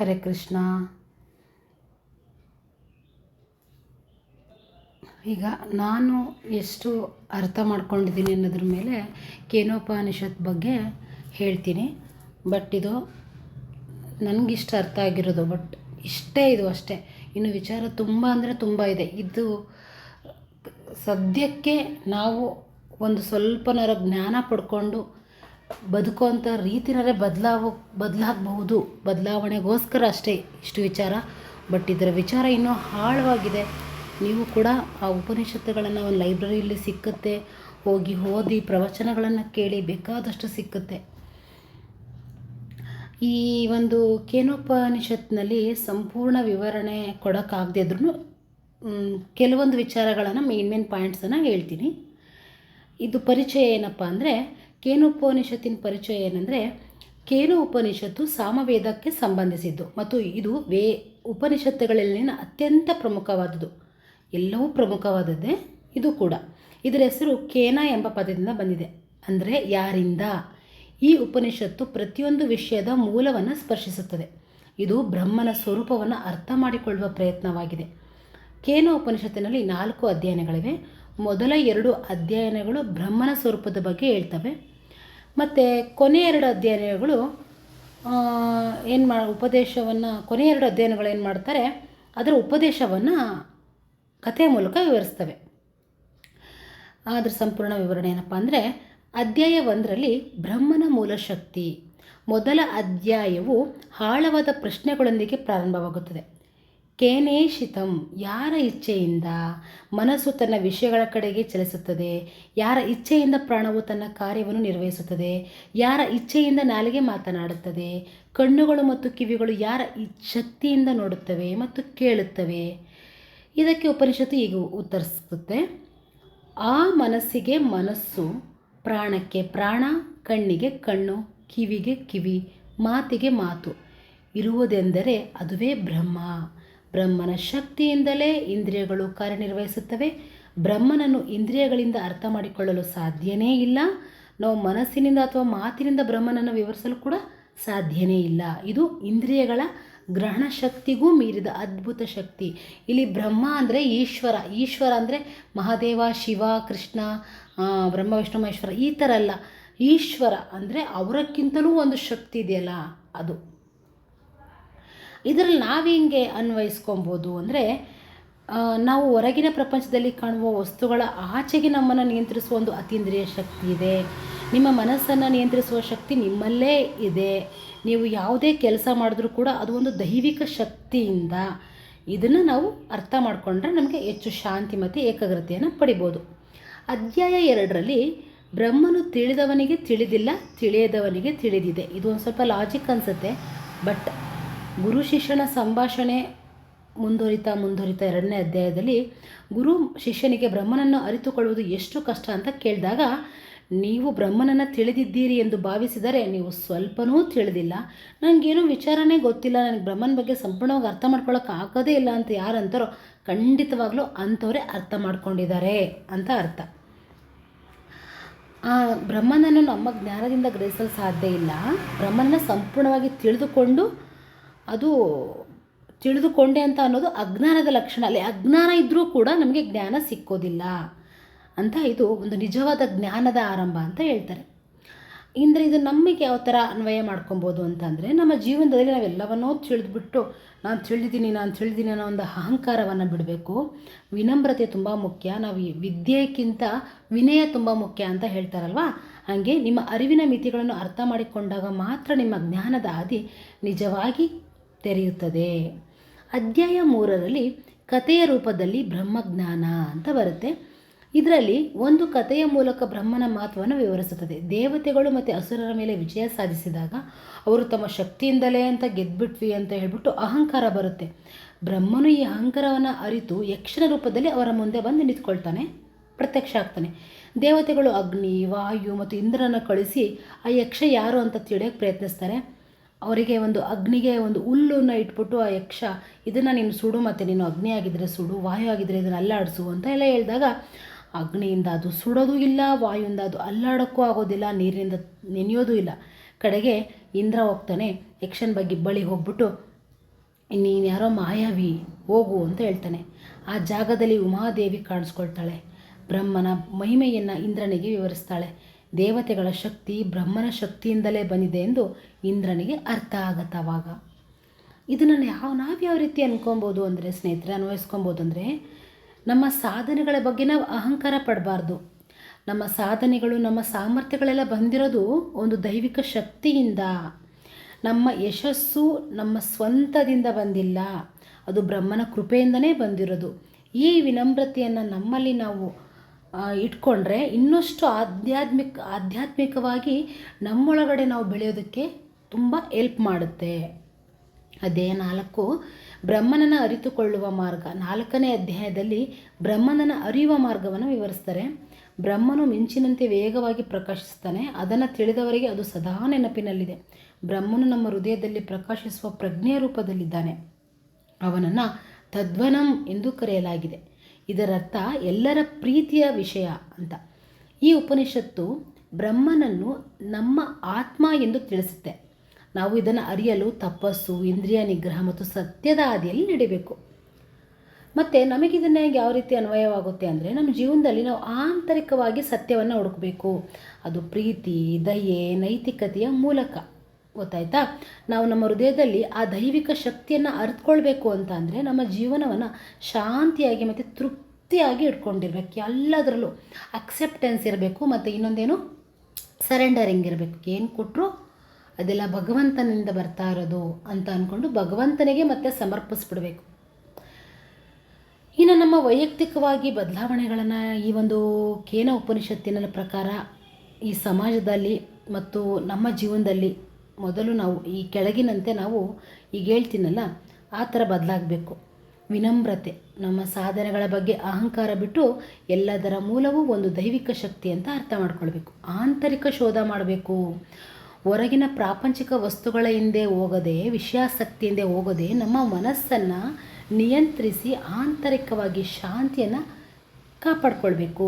ಹರೇ ಕೃಷ್ಣ. ಈಗ ನಾನು ಎಷ್ಟು ಅರ್ಥ ಮಾಡ್ಕೊಂಡಿದ್ದೀನಿ ಅನ್ನೋದ್ರ ಮೇಲೆ ಕೇನೋಪನಿಷತ್ ಬಗ್ಗೆ ಹೇಳ್ತೀನಿ. ಬಟ್ ಇದು ನನಗಿಷ್ಟು ಅರ್ಥ ಆಗಿರೋದು, ಬಟ್ ಇಷ್ಟೇ ಇದು ಅಷ್ಟೇ. ಇನ್ನು ವಿಚಾರ ತುಂಬ ಅಂದರೆ ತುಂಬ ಇದೆ. ಇದು ಸದ್ಯಕ್ಕೆ ನಾವು ಒಂದು ಸ್ವಲ್ಪನಾರ ಜ್ಞಾನ ಪಡ್ಕೊಂಡು ಬದುಕುವಂಥ ರೀತಿನರೇ ಬದಲಾವ, ಬದಲಾಗಬಹುದು. ಬದಲಾವಣೆಗೋಸ್ಕರ ಅಷ್ಟೇ ಇಷ್ಟು ವಿಚಾರ. ಬಟ್ ಇದರ ವಿಚಾರ ಇನ್ನೂ ಆಳವಾಗಿದೆ. ನೀವು ಕೂಡ ಆ ಉಪನಿಷತ್ತುಗಳನ್ನು ಒಂದು ಲೈಬ್ರರಿಯಲ್ಲಿ ಸಿಕ್ಕುತ್ತೆ. ಹೋಗಿ ಓದಿ ಪ್ರವಚನಗಳನ್ನು ಕೇಳಿ ಬೇಕಾದಷ್ಟು ಸಿಕ್ಕುತ್ತೆ. ಈ ಒಂದು ಕೇನೋಪನಿಷತ್ನಲ್ಲಿ ಸಂಪೂರ್ಣ ವಿವರಣೆ ಕೊಡೋಕ್ಕಾಗದೇ ಇದ್ರೂ ಕೆಲವೊಂದು ವಿಚಾರಗಳನ್ನು ಮೇನ್ ಮೇನ್ ಪಾಯಿಂಟ್ಸನ್ನು ಹೇಳ್ತೀನಿ. ಇದು ಪರಿಚಯ ಏನಪ್ಪ ಅಂದರೆ ಕೇನೋಪನಿಷತ್ತಿನ ಪರಿಚಯ ಏನಂದರೆ, ಕೇನು ಉಪನಿಷತ್ತು ಸಾಮವೇದಕ್ಕೆ ಸಂಬಂಧಿಸಿದ್ದು. ಮತ್ತು ಇದು ವೇ ಉಪನಿಷತ್ತುಗಳಲ್ಲಿನ ಅತ್ಯಂತ ಪ್ರಮುಖವಾದದ್ದು. ಎಲ್ಲವೂ ಪ್ರಮುಖವಾದದ್ದೇ ಇದು ಕೂಡ. ಇದರ ಹೆಸರು ಕೇನ ಎಂಬ ಪದದಿಂದ ಬಂದಿದೆ. ಅಂದರೆ ಯಾರಿಂದ? ಈ ಉಪನಿಷತ್ತು ಪ್ರತಿಯೊಂದು ವಿಷಯದ ಮೂಲವನ್ನು ಸ್ಪರ್ಶಿಸುತ್ತದೆ. ಇದು ಬ್ರಹ್ಮನ ಸ್ವರೂಪವನ್ನು ಅರ್ಥ ಮಾಡಿಕೊಳ್ಳುವ ಪ್ರಯತ್ನವಾಗಿದೆ. ಕೇನ ಉಪನಿಷತ್ತಿನಲ್ಲಿ ನಾಲ್ಕು ಅಧ್ಯಯನಗಳಿವೆ. ಮೊದಲ ಎರಡು ಅಧ್ಯಯನಗಳು ಬ್ರಹ್ಮನ ಸ್ವರೂಪದ ಬಗ್ಗೆ ಹೇಳ್ತವೆ. ಮತ್ತು ಕೊನೆ ಎರಡು ಅಧ್ಯಯನಗಳು ಏನು ಮಾ, ಉಪದೇಶವನ್ನು, ಕೊನೆ ಎರಡು ಅಧ್ಯಯನಗಳು ಏನು ಮಾಡ್ತಾರೆ, ಅದರ ಉಪದೇಶವನ್ನು ಕಥೆಯ ಮೂಲಕ ವಿವರಿಸ್ತವೆ. ಅದರ ಸಂಪೂರ್ಣ ವಿವರಣೆ ಏನಪ್ಪ ಅಂದರೆ ಅಧ್ಯಾಯ ಒಂದರಲ್ಲಿ ಬ್ರಹ್ಮನ ಮೂಲ ಶಕ್ತಿ, ಮೊದಲ ಅಧ್ಯಾಯವು ಆಳವಾದ ಪ್ರಶ್ನೆಗಳೊಂದಿಗೆ ಪ್ರಾರಂಭವಾಗುತ್ತದೆ. ಕೇನೇಶಿತಂ, ಯಾರ ಇಚ್ಛೆಯಿಂದ? ಮನಸ್ಸು ತನ್ನ ವಿಷಯಗಳ ಕಡೆಗೆ ಚಲಿಸುತ್ತದೆ. ಯಾರ ಇಚ್ಛೆಯಿಂದ ಪ್ರಾಣವು ತನ್ನ ಕಾರ್ಯವನ್ನು ನಿರ್ವಹಿಸುತ್ತದೆ? ಯಾರ ಇಚ್ಛೆಯಿಂದ ನಾಲಿಗೆ ಮಾತನಾಡುತ್ತದೆ? ಕಣ್ಣುಗಳು ಮತ್ತು ಕಿವಿಗಳು ಯಾರ ಶಕ್ತಿಯಿಂದ ನೋಡುತ್ತವೆ ಮತ್ತು ಕೇಳುತ್ತವೆ? ಇದಕ್ಕೆ ಉಪನಿಷತ್ತು ಈಗ ಉತ್ತರಿಸುತ್ತೆ. ಆ ಮನಸ್ಸಿಗೆ ಮನಸ್ಸು, ಪ್ರಾಣಕ್ಕೆ ಪ್ರಾಣ, ಕಣ್ಣಿಗೆ ಕಣ್ಣು, ಕಿವಿಗೆ ಕಿವಿ, ಮಾತಿಗೆ ಮಾತು. ಇರುವುದೆಂದರೆ ಅದುವೇ ಬ್ರಹ್ಮ. ಬ್ರಹ್ಮನ ಶಕ್ತಿಯಿಂದಲೇ ಇಂದ್ರಿಯಗಳು ಕಾರ್ಯನಿರ್ವಹಿಸುತ್ತವೆ. ಬ್ರಹ್ಮನನ್ನು ಇಂದ್ರಿಯಗಳಿಂದ ಅರ್ಥ ಮಾಡಿಕೊಳ್ಳಲು ಸಾಧ್ಯನೇ ಇಲ್ಲ. ನಾವು ಮನಸ್ಸಿನಿಂದ ಅಥವಾ ಮಾತಿನಿಂದ ಬ್ರಹ್ಮನನ್ನು ವಿವರಿಸಲು ಕೂಡ ಸಾಧ್ಯನೇ ಇಲ್ಲ. ಇದು ಇಂದ್ರಿಯಗಳ ಗ್ರಹಣ ಶಕ್ತಿಗೂ ಮೀರಿದ ಅದ್ಭುತ ಶಕ್ತಿ. ಇಲ್ಲಿ ಬ್ರಹ್ಮ ಅಂದರೆ ಈಶ್ವರ. ಈಶ್ವರ ಅಂದರೆ ಮಹಾದೇವ, ಶಿವ, ಕೃಷ್ಣ ಬ್ರಹ್ಮ, ವಿಷ್ಣು, ಮಹೇಶ್ವರ ಈ ಥರ ಅಲ್ಲ. ಈಶ್ವರ ಅಂದರೆ ಅವರಕ್ಕಿಂತಲೂ ಒಂದು ಶಕ್ತಿ ಇದೆಯಲ್ಲ ಅದು. ಇದರಲ್ಲಿ ನಾವು ಹೆಂಗೆ ಅನ್ವಯಿಸ್ಕೊಬೋದು ಅಂದರೆ ನಾವು ಹೊರಗಿನ ಪ್ರಪಂಚದಲ್ಲಿ ಕಾಣುವ ವಸ್ತುಗಳ ಆಚೆಗೆ ನಮ್ಮನ್ನು ನಿಯಂತ್ರಿಸುವ ಒಂದು ಅತೀಂದ್ರಿಯ ಶಕ್ತಿ ಇದೆ. ನಿಮ್ಮ ಮನಸ್ಸನ್ನು ನಿಯಂತ್ರಿಸುವ ಶಕ್ತಿ ನಿಮ್ಮಲ್ಲೇ ಇದೆ. ನೀವು ಯಾವುದೇ ಕೆಲಸ ಮಾಡಿದ್ರೂ ಕೂಡ ಅದು ಒಂದು ದೈವಿಕ ಶಕ್ತಿಯಿಂದ ಇದನ್ನು ನಾವು ಅರ್ಥ ಮಾಡಿಕೊಂಡ್ರೆ ನಮಗೆ ಹೆಚ್ಚು ಶಾಂತಿ ಮತ್ತು ಏಕಾಗ್ರತೆಯನ್ನು ಪಡಿಬೋದು. ಅಧ್ಯಾಯ ಎರಡರಲ್ಲಿ, ಬ್ರಹ್ಮನು ತಿಳಿದವನಿಗೆ ತಿಳಿದಿಲ್ಲ, ತಿಳಿಯದವನಿಗೆ ತಿಳಿದಿದೆ. ಇದು ಒಂದು ಸ್ವಲ್ಪ ಲಾಜಿಕ್ ಅನಿಸುತ್ತೆ ಬಟ್ ಗುರು ಶಿಷ್ಯನ ಸಂಭಾಷಣೆ ಮುಂದುವರಿತ ಮುಂದುವರಿತ ಎರಡನೇ ಅಧ್ಯಾಯದಲ್ಲಿ ಗುರು ಶಿಷ್ಯನಿಗೆ ಬ್ರಹ್ಮನನ್ನು ಅರಿತುಕೊಳ್ಳುವುದು ಎಷ್ಟು ಕಷ್ಟ ಅಂತ ಕೇಳಿದಾಗ, ನೀವು ಬ್ರಹ್ಮನನ್ನು ತಿಳಿದಿದ್ದೀರಿ ಎಂದು ಭಾವಿಸಿದರೆ ನೀವು ಸ್ವಲ್ಪನೂ ತಿಳಿದಿಲ್ಲ. ನನಗೇನು ವಿಚಾರನೇ ಗೊತ್ತಿಲ್ಲ. ನನಗೆ ಬ್ರಹ್ಮನ ಬಗ್ಗೆ ಸಂಪೂರ್ಣವಾಗಿ ಅರ್ಥ ಮಾಡ್ಕೊಳ್ಳೋಕೆ ಆಗೋದೇ ಇಲ್ಲ ಅಂತ ಯಾರು ಖಂಡಿತವಾಗಲೂ ಖಂಡಿತವಾಗ್ಲೂ ಅಂಥವರೇ ಅರ್ಥ ಮಾಡ್ಕೊಂಡಿದ್ದಾರೆ ಅಂತ ಅರ್ಥ. ಆ, ಬ್ರಹ್ಮನನ್ನು ನಮ್ಮ ಜ್ಞಾನದಿಂದ ಗ್ರಹಿಸಲು ಸಾಧ್ಯ ಇಲ್ಲ. ಬ್ರಹ್ಮನ ಸಂಪೂರ್ಣವಾಗಿ ತಿಳಿದುಕೊಂಡು ಅದು ತಿಳಿದುಕೊಂಡೆ ಅಂತ ಅನ್ನೋದು ಅಜ್ಞಾನದ ಲಕ್ಷಣ. ಅಲ್ಲಿ ಅಜ್ಞಾನ ಇದ್ದರೂ ಕೂಡ ನಮಗೆ ಜ್ಞಾನ ಸಿಕ್ಕೋದಿಲ್ಲ. ಅಂತ ಇದು ಒಂದು ನಿಜವಾದ ಜ್ಞಾನದ ಆರಂಭ ಅಂತ ಹೇಳ್ತಾರೆ. ಇಂದ್ರೆ ಇದು ನಮಗೆ ಯಾವ ಥರ ಅನ್ವಯ ಮಾಡ್ಕೊಬೋದು ಅಂತಂದರೆ, ನಮ್ಮ ಜೀವನದಲ್ಲಿ ನಾವೆಲ್ಲವನ್ನೂ ತಿಳಿದ್ಬಿಟ್ಟು, ನಾನು ತಿಳಿದಿದ್ದೀನಿ ನಾನು ತಿಳಿದಿದ್ದೀನಿ ಅನ್ನೋ ಒಂದು ಅಹಂಕಾರವನ್ನು ಬಿಡಬೇಕು. ವಿನಮ್ರತೆ ತುಂಬ ಮುಖ್ಯ. ನಾವು ವಿದ್ಯೆಗಿಂತ ವಿನಯ ತುಂಬ ಮುಖ್ಯ ಅಂತ ಹೇಳ್ತಾರಲ್ವ? ಹಾಗೆ ನಿಮ್ಮ ಅರಿವಿನ ಮಿತಿಗಳನ್ನು ಅರ್ಥ ಮಾಡಿಕೊಂಡಾಗ ಮಾತ್ರ ನಿಮ್ಮ ಜ್ಞಾನದ ಹಾದಿ ನಿಜವಾಗಿ ತೆರೆಯುತ್ತದೆ. ಅಧ್ಯಾಯ ಮೂರರಲ್ಲಿ ಕಥೆಯ ರೂಪದಲ್ಲಿ ಬ್ರಹ್ಮಜ್ಞಾನ ಅಂತ ಬರುತ್ತೆ. ಇದರಲ್ಲಿ ಒಂದು ಕಥೆಯ ಮೂಲಕ ಬ್ರಹ್ಮನ ಮಹತ್ವವನ್ನು ವಿವರಿಸುತ್ತದೆ. ದೇವತೆಗಳು ಮತ್ತು ಅಸುರರ ಮೇಲೆ ವಿಜಯ ಸಾಧಿಸಿದಾಗ ಅವರು ತಮ್ಮ ಶಕ್ತಿಯಿಂದಲೇ ಅಂತ ಗೆದ್ಬಿಟ್ವಿ ಅಂತ ಹೇಳ್ಬಿಟ್ಟು ಅಹಂಕಾರ ಬರುತ್ತೆ. ಬ್ರಹ್ಮನು ಈ ಅಹಂಕಾರವನ್ನು ಅರಿತು ಯಕ್ಷನ ರೂಪದಲ್ಲಿ ಅವರ ಮುಂದೆ ಬಂದು ನಿಂತ್ಕೊಳ್ತಾನೆ, ಪ್ರತ್ಯಕ್ಷ ಆಗ್ತಾನೆ. ದೇವತೆಗಳು ಅಗ್ನಿ, ವಾಯು ಮತ್ತು ಇಂದ್ರನ ಕಳಿಸಿ ಆ ಯಕ್ಷ ಯಾರು ಅಂತ ತಿಳಿಯೋಕ್ಕೆ ಪ್ರಯತ್ನಿಸ್ತಾರೆ. ಅವರಿಗೆ ಒಂದು ಅಗ್ನಿಗೆ ಒಂದು ಹುಲ್ಲನ್ನು ಇಟ್ಬಿಟ್ಟು ಆ ಯಕ್ಷ, ಇದನ್ನು ನೀನು ಸುಡು ಮತ್ತು ನೀನು ಅಗ್ನಿ ಆಗಿದ್ದರೆ ಸುಡು ವಾಯು ಆಗಿದ್ದರೆ ಇದನ್ನು ಅಲ್ಲಾಡಿಸು ಅಂತ ಎಲ್ಲ ಹೇಳಿದಾಗ ಅಗ್ನಿಯಿಂದ ಅದು ಸುಡೋದು ಇಲ್ಲ, ವಾಯುವಿಂದ ಅದು ಅಲ್ಲಾಡೋಕ್ಕೂ ಆಗೋದಿಲ್ಲ, ನೀರಿನಿಂದ ನೆನೆಯೋದು ಇಲ್ಲ. ಕಡೆಗೆ ಇಂದ್ರ ಹೋಗ್ತಾನೆ, ಯಕ್ಷನ ಬಗ್ಗೆ ಬಳಿ ಹೋಗ್ಬಿಟ್ಟು, ನೀನು ಯಾರೋ ಮಾಯಾವಿ, ಹೋಗು ಅಂತ ಹೇಳ್ತಾನೆ. ಆ ಜಾಗದಲ್ಲಿ ಉಮಾದೇವಿ ಕಾಣಿಸ್ಕೊಳ್ತಾಳೆ. ಬ್ರಹ್ಮನ ಮಹಿಮೆಯನ್ನು ಇಂದ್ರನಿಗೆ ವಿವರಿಸ್ತಾಳೆ. ದೇವತೆಗಳ ಶಕ್ತಿ ಬ್ರಹ್ಮನ ಶಕ್ತಿಯಿಂದಲೇ ಬಂದಿದೆ ಎಂದು ಇಂದ್ರನಿಗೆ ಅರ್ಥ ಆಗತ್ತೆ ಅವಾಗ ಇದನ್ನು ಯಾವ ನಾವು ಯಾವ ರೀತಿ ಅಂದ್ಕೊಬೋದು ಅಂದರೆ, ಸ್ನೇಹಿತರೆ, ಅನ್ವಯಿಸ್ಕೊಬೋದು ಅಂದರೆ, ನಮ್ಮ ಸಾಧನೆಗಳ ಬಗ್ಗೆ ನಾವು ಅಹಂಕಾರ ಪಡಬಾರ್ದು. ನಮ್ಮ ಸಾಧನೆಗಳು, ನಮ್ಮ ಸಾಮರ್ಥ್ಯಗಳೆಲ್ಲ ಬಂದಿರೋದು ಒಂದು ದೈವಿಕ ಶಕ್ತಿಯಿಂದ. ನಮ್ಮ ಯಶಸ್ಸು ನಮ್ಮ ಸ್ವಂತದಿಂದ ಬಂದಿಲ್ಲ. ಅದು ಬ್ರಹ್ಮನ ಕೃಪೆಯಿಂದನೇ ಬಂದಿರೋದು. ಈ ವಿನಮ್ರತೆಯನ್ನು ನಮ್ಮಲ್ಲಿ ನಾವು ಇಟ್ಕೊಂಡ್ರೆ ಇನ್ನಷ್ಟು ಆಧ್ಯಾತ್ಮಿಕ, ಆಧ್ಯಾತ್ಮಿಕವಾಗಿ ನಮ್ಮೊಳಗಡೆ ನಾವು ಬೆಳೆಯೋದಕ್ಕೆ ತುಂಬ ಎಲ್ಪ್ ಮಾಡುತ್ತೆ. ಅಧ್ಯಾಯ ನಾಲ್ಕು, ಬ್ರಹ್ಮನನ್ನು ಅರಿತುಕೊಳ್ಳುವ ಮಾರ್ಗ. ನಾಲ್ಕನೇ ಅಧ್ಯಾಯದಲ್ಲಿ ಬ್ರಹ್ಮನನ್ನು ಅರಿಯುವ ಮಾರ್ಗವನ್ನು ವಿವರಿಸ್ತಾರೆ. ಬ್ರಹ್ಮನು ಮಿಂಚಿನಂತೆ ವೇಗವಾಗಿ ಪ್ರಕಾಶಿಸ್ತಾನೆ. ಅದನ್ನು ತಿಳಿದವರಿಗೆ ಅದು ಸದಾ ನೆನಪಿನಲ್ಲಿದೆ. ಬ್ರಹ್ಮನು ನಮ್ಮ ಹೃದಯದಲ್ಲಿ ಪ್ರಕಾಶಿಸುವ ಪ್ರಜ್ಞೆಯ ರೂಪದಲ್ಲಿದ್ದಾನೆ. ಅವನನ್ನು ತದ್ವನಂ ಎಂದು ಕರೆಯಲಾಗಿದೆ. ಇದರರ್ಥ ಎಲ್ಲರ ಪ್ರೀತಿಯ ವಿಷಯ ಅಂತ. ಈ ಉಪನಿಷತ್ತು ಬ್ರಹ್ಮನನ್ನು ನಮ್ಮ ಆತ್ಮ ಎಂದು ತಿಳಿಸುತ್ತೆ. ನಾವು ಇದನ್ನು ಅರಿಯಲು ತಪಸ್ಸು, ಇಂದ್ರಿಯ ನಿಗ್ರಹ ಮತ್ತು ಸತ್ಯದ ಹಾದಿಯಲ್ಲಿ ನಡಿಬೇಕು. ಮತ್ತು ನಮಗಿದನ್ನು ಯಾವ ರೀತಿ ಅನ್ವಯವಾಗುತ್ತೆ ಅಂದರೆ ನಮ್ಮ ಜೀವನದಲ್ಲಿ ನಾವು ಆಂತರಿಕವಾಗಿ ಸತ್ಯವನ್ನು ಹುಡುಕಬೇಕು. ಅದು ಪ್ರೀತಿ, ದಯೆ, ನೈತಿಕತೆಯ ಮೂಲಕ. ಗೊತ್ತಾಯ್ತಾ? ನಾವು ನಮ್ಮ ಹೃದಯದಲ್ಲಿ ಆ ದೈವಿಕ ಶಕ್ತಿಯನ್ನು ಅರಿತುಕೊಳ್ಬೇಕು ಅಂತ ಅಂದರೆ ನಮ್ಮ ಜೀವನವನ್ನು ಶಾಂತಿಯಾಗಿ ಮತ್ತು ತೃಪ್ತಿಯಾಗಿ ಇಟ್ಕೊಂಡಿರ್ಬೇಕು. ಎಲ್ಲದರಲ್ಲೂ ಅಕ್ಸೆಪ್ಟೆನ್ಸ್ ಇರಬೇಕು ಮತ್ತು ಇನ್ನೊಂದೇನು ಸರೆಂಡರಿಂಗ್ ಇರಬೇಕು. ಏನು ಕೊಟ್ಟರು ಅದೆಲ್ಲ ಭಗವಂತನಿಂದ ಬರ್ತಾ ಇರೋದು ಅಂತ ಅಂದ್ಕೊಂಡು ಭಗವಂತನಿಗೆ ಮತ್ತೆ ಸಮರ್ಪಿಸ್ಬಿಡ್ಬೇಕು. ಇನ್ನು ನಮ್ಮ ವೈಯಕ್ತಿಕವಾಗಿ ಬದಲಾವಣೆಗಳನ್ನು ಈ ಒಂದು ಕೇನ ಉಪನಿಷತ್ತಿನ ಪ್ರಕಾರ ಈ ಸಮಾಜದಲ್ಲಿ ಮತ್ತು ನಮ್ಮ ಜೀವನದಲ್ಲಿ ಮೊದಲು ನಾವು ಈ ಕೆಳಗಿನಂತೆ ನಾವು ಈಗ ಹೇಳ್ತೀನಲ್ಲ, ಆ ಥರ ಬದಲಾಗಬೇಕು. ವಿನಮ್ರತೆ, ನಮ್ಮ ಸಾಧನೆಗಳ ಬಗ್ಗೆ ಅಹಂಕಾರ ಬಿಟ್ಟು ಎಲ್ಲದರ ಮೂಲವೂ ಒಂದು ದೈವಿಕ ಶಕ್ತಿ ಅಂತ ಅರ್ಥ ಮಾಡ್ಕೊಳ್ಬೇಕು. ಆಂತರಿಕ ಶೋಧ ಮಾಡಬೇಕು. ಹೊರಗಿನ ಪ್ರಾಪಂಚಿಕ ವಸ್ತುಗಳ ಹಿಂದೆ ಹೋಗದೆ ವಿಷಯಾಸಕ್ತಿ ಹಿಂದೆ ಹೋಗದೆ ನಮ್ಮ ಮನಸ್ಸನ್ನು ನಿಯಂತ್ರಿಸಿ ಆಂತರಿಕವಾಗಿ ಶಾಂತಿಯನ್ನು ಕಾಪಾಡ್ಕೊಳ್ಬೇಕು,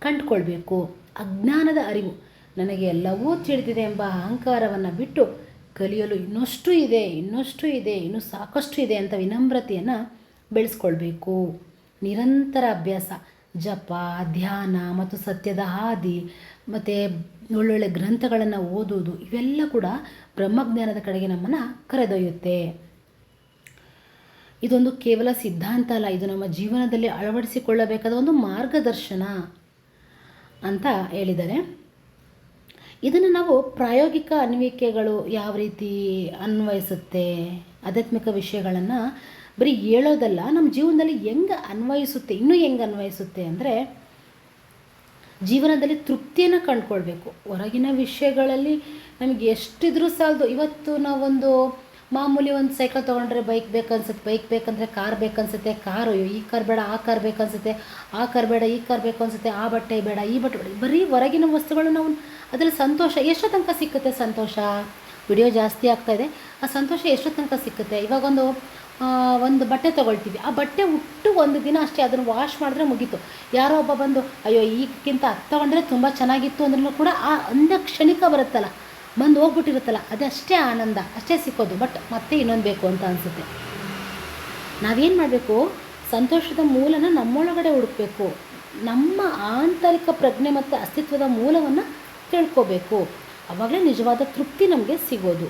ಕಂಡುಕೊಳ್ಬೇಕು. ಅಜ್ಞಾನದ ಅರಿವು ನನಗೆ ಎಲ್ಲವೂ ತಿಳಿದಿದೆ ಎಂಬ ಅಹಂಕಾರವನ್ನು ಬಿಟ್ಟು ಕಲಿಯಲು ಇನ್ನಷ್ಟು ಇದೆ ಇನ್ನಷ್ಟು ಇದೆ, ಇನ್ನೂ ಸಾಕಷ್ಟು ಇದೆ ಅಂತ ವಿನಮ್ರತೆಯನ್ನು ಬೆಳೆಸ್ಕೊಳ್ಬೇಕು. ನಿರಂತರ ಅಭ್ಯಾಸ, ಜಪ, ಧ್ಯಾನ ಮತ್ತು ಸತ್ಯದ ಹಾದಿ ಮತ್ತು ಒಳ್ಳೊಳ್ಳೆ ಗ್ರಂಥಗಳನ್ನು ಓದುವುದು, ಇವೆಲ್ಲ ಕೂಡ ಬ್ರಹ್ಮಜ್ಞಾನದ ಕಡೆಗೆ ನಮ್ಮನ್ನು ಕರೆದೊಯ್ಯುತ್ತೆ. ಇದೊಂದು ಕೇವಲ ಸಿದ್ಧಾಂತ ಅಲ್ಲ, ಇದು ನಮ್ಮ ಜೀವನದಲ್ಲಿ ಅಳವಡಿಸಿಕೊಳ್ಳಬೇಕಾದ ಒಂದು ಮಾರ್ಗದರ್ಶನ ಅಂತ ಹೇಳಿದ್ದಾರೆ ಇದನ್ನು ನಾವು ಪ್ರಾಯೋಗಿಕ ಅನ್ವಯಿಕೆಗಳು ಯಾವ ರೀತಿ ಅನ್ವಯಿಸುತ್ತೆ? ಆಧ್ಯಾತ್ಮಿಕ ವಿಷಯಗಳನ್ನು ಬರೀ ಹೇಳೋದಲ್ಲ, ನಮ್ಮ ಜೀವನದಲ್ಲಿ ಹೆಂಗೆ ಅನ್ವಯಿಸುತ್ತೆ, ಇನ್ನೂ ಹೆಂಗೆ ಅನ್ವಯಿಸುತ್ತೆ ಅಂದರೆ ಜೀವನದಲ್ಲಿ ತೃಪ್ತಿಯನ್ನು ಕಂಡುಕೊಳ್ಬೇಕು. ಹೊರಗಿನ ವಿಷಯಗಳಲ್ಲಿ ನಮಗೆ ಎಷ್ಟಿದ್ರೂ ಸಾಲದು. ಇವತ್ತು ನಾವೊಂದು ಮಾಮೂಲಿ ಒಂದು ಸೈಕಲ್ ತೊಗೊಂಡ್ರೆ ಬೈಕ್ ಬೇಕನ್ಸುತ್ತೆ, ಬೈಕ್ ಬೇಕಂದರೆ ಕಾರ್ ಬೇಕನ್ಸುತ್ತೆ, ಕಾರು ಈ ಕಾರ್ ಬೇಡ, ಆ ಕಾರ್ ಬೇಕನ್ಸುತ್ತೆ, ಆ ಕಾರ್ ಬೇಡ, ಈ ಕಾರ್ ಬೇಕು ಅನ್ಸುತ್ತೆ ಆ ಬಟ್ಟೆ ಬೇಡ, ಈ ಬಟ್ಟೆ ಬೇಡ, ಬರೀ ಹೊರಗಿನ ವಸ್ತುಗಳು ನಾವು ಅದರಲ್ಲಿ ಸಂತೋಷ ಎಷ್ಟೋ ತನಕ ಸಿಕ್ಕುತ್ತೆ ಸಂತೋಷ? ವಿಡಿಯೋ ಜಾಸ್ತಿ ಆಗ್ತಾ ಇದೆ. ಆ ಸಂತೋಷ ಎಷ್ಟೋ ತನಕ ಸಿಕ್ಕುತ್ತೆ? ಇವಾಗೊಂದು ಒಂದು ಒಂದು ಬಟ್ಟೆ ತೊಗೊಳ್ತೀವಿ. ಆ ಬಟ್ಟೆ ಉಟ್ಟು ಒಂದು ದಿನ ಅಷ್ಟೇ, ಅದನ್ನು ವಾಶ್ ಮಾಡಿದ್ರೆ ಮುಗೀತು. ಯಾರೋ ಒಬ್ಬ ಬಂದು, ಅಯ್ಯೋ ಈಗಿಂತ ಅದು ತೊಗೊಂಡ್ರೆ ತುಂಬ ಚೆನ್ನಾಗಿತ್ತು ಅಂದ್ರೂ ಕೂಡ ಆ ಅಂದ ಕ್ಷಣಿಕ ಬರುತ್ತಲ್ಲ, ಬಂದು ಹೋಗ್ಬಿಟ್ಟಿರುತ್ತಲ್ಲ ಅದಷ್ಟೇ ಆನಂದ, ಅಷ್ಟೇ ಸಿಕ್ಕೋದು. ಬಟ್ ಮತ್ತೆ ಇನ್ನೊಂದು ಬೇಕು ಅಂತ ಅನಿಸುತ್ತೆ. ನಾವೇನು ಮಾಡಬೇಕು? ಸಂತೋಷದ ಮೂಲನ ನಮ್ಮೊಳಗಡೆ ಹುಡುಕಬೇಕು. ನಮ್ಮ ಆಂತರಿಕ ಪ್ರಜ್ಞೆ ಮತ್ತು ಅಸ್ತಿತ್ವದ ಮೂಲವನ್ನು ತಿಳ್ಕೋಬೇಕು. ಅವಾಗಲೇ ನಿಜವಾದ ತೃಪ್ತಿ ನಮಗೆ ಸಿಗೋದು.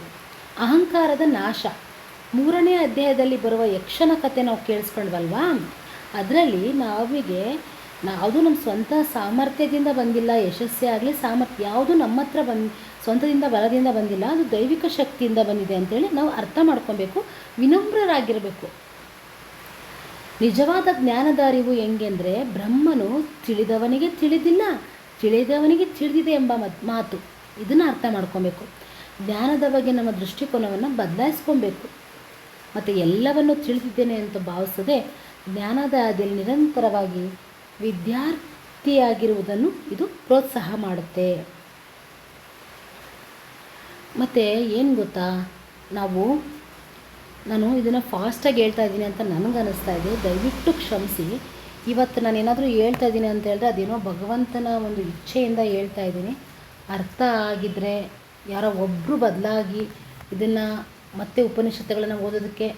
ಅಹಂಕಾರದ ನಾಶ. ಮೂರನೇ ಅಧ್ಯಾಯದಲ್ಲಿ ಬರುವ ಯಕ್ಷನ ಕತೆ ನಾವು ಕೇಳಿಸ್ಕೊಂಡ್ವಲ್ವಾ? ಅದರಲ್ಲಿ ನಾವಿಗೆ ಯಾವುದು ನಮ್ಮ ಸ್ವಂತ ಸಾಮರ್ಥ್ಯದಿಂದ ಬಂದಿಲ್ಲ, ಯಶಸ್ಸೇ ಆಗಲಿ, ಸಾಮರ್ಥ್ಯ, ಯಾವುದು ನಮ್ಮ ಹತ್ರ ಬಂದು, ಸ್ವಂತದಿಂದ, ಬಲದಿಂದ ಬಂದಿಲ್ಲ, ಅದು ದೈವಿಕ ಶಕ್ತಿಯಿಂದ ಬಂದಿದೆ ಅಂತೇಳಿ ನಾವು ಅರ್ಥ ಮಾಡ್ಕೊಬೇಕು, ವಿನಮ್ರರಾಗಿರಬೇಕು. ನಿಜವಾದ ಜ್ಞಾನದ ಅರಿವು ಹೆಂಗೆಂದರೆ ಬ್ರಹ್ಮನು ತಿಳಿದವನಿಗೆ ತಿಳಿದಿಲ್ಲ ತಿಳಿದವನಿಗೆ ತಿಳಿದಿದೆ ಎಂಬ ಮತ್ ಇದನ್ನು ಅರ್ಥ ಮಾಡ್ಕೊಬೇಕು. ಜ್ಞಾನದ ಬಗ್ಗೆ ನಮ್ಮ ದೃಷ್ಟಿಕೋನವನ್ನು ಬದಲಾಯಿಸ್ಕೊಬೇಕು. ಮತ್ತು ಎಲ್ಲವನ್ನು ತಿಳಿದಿದ್ದೇನೆ ಅಂತ ಭಾವಿಸದೆ ಜ್ಞಾನದ ಹಾದಿಯಲ್ಲಿ ನಿರಂತರವಾಗಿ ವಿದ್ಯಾರ್ಥಿಯಾಗಿರುವುದನ್ನು ಇದು ಪ್ರೋತ್ಸಾಹ ಮಾಡುತ್ತೆ. ಮತ್ತು ಏನು ಗೊತ್ತಾ? ನಾವು, ನಾನು ಇದನ್ನು ಫಾಸ್ಟಾಗಿ ಹೇಳ್ತಾ ಇದ್ದೀನಿ ಅಂತ ನನಗೆ ಅನ್ನಿಸ್ತಾ ಇದೆ. ದಯವಿಟ್ಟು ಕ್ಷಮಿಸಿ. ಇವತ್ತು ನಾನು ಏನಾದರೂ ಹೇಳ್ತಾ ಇದ್ದೀನಿ ಅಂತ ಹೇಳಿದ್ರೆ ಅದೇನೋ ಭಗವಂತನ ಒಂದು ಇಚ್ಛೆಯಿಂದ ಹೇಳ್ತಾ ಇದ್ದೀನಿ. ಅರ್ಥ ಆಗಿದ್ದರೆ ಯಾರೋ ಒಬ್ಬರು ಬದಲಾಗಿ ಇದನ್ನು ಮತ್ತೆ ಉಪನಿಷತ್ತುಗಳನ್ನು ಓದೋದಕ್ಕೆ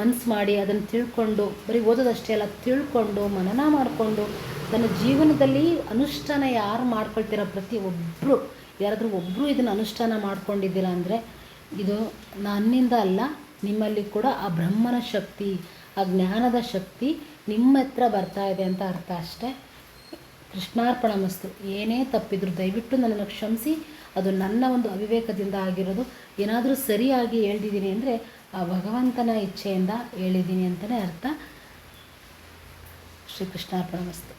ಮನಸ್ಸು ಮಾಡಿ ಅದನ್ನು ತಿಳ್ಕೊಂಡು, ಬರೀ ಓದೋದಷ್ಟೇ ಅಲ್ಲ, ತಿಳ್ಕೊಂಡು, ಮನನ ಮಾಡಿಕೊಂಡು, ತನ್ನ ಜೀವನದಲ್ಲಿ ಅನುಷ್ಠಾನ ಯಾರು ಮಾಡ್ಕೊಳ್ತೀರೋ ಪ್ರತಿ ಒಬ್ಬರು ಯಾರಾದರೂ ಒಬ್ಬರು ಇದನ್ನು ಅನುಷ್ಠಾನ ಮಾಡ್ಕೊಂಡಿದ್ದೀರಾ ಅಂದರೆ ಇದು ನನ್ನಿಂದ ಅಲ್ಲ ನಿಮ್ಮಲ್ಲಿ ಕೂಡ ಆ ಬ್ರಹ್ಮನ ಶಕ್ತಿ, ಆ ಜ್ಞಾನದ ಶಕ್ತಿ ನಿಮ್ಮ ಹತ್ರ ಬರ್ತಾ ಇದೆ ಅಂತ ಅರ್ಥ ಅಷ್ಟೇ. ಕೃಷ್ಣಾರ್ಪಣ ಮಸ್ತು. ಏನೇ ತಪ್ಪಿದ್ರು ದಯವಿಟ್ಟು ನನ್ನನ್ನು ಕ್ಷಮಿಸಿ. ಅದು ನನ್ನ ಒಂದು ಅವಿವೇಕದಿಂದ ಆಗಿರೋದು. ಏನಾದರೂ ಸರಿಯಾಗಿ ಹೇಳ್ದಿದ್ದೀನಿ ಅಂದರೆ ಆ ಭಗವಂತನ ಇಚ್ಛೆಯಿಂದ ಹೇಳಿದ್ದೀನಿ ಅಂತಲೇ ಅರ್ಥ. ಶ್ರೀ ಕೃಷ್ಣಾರ್ಪಣ ಮಸ್ತು.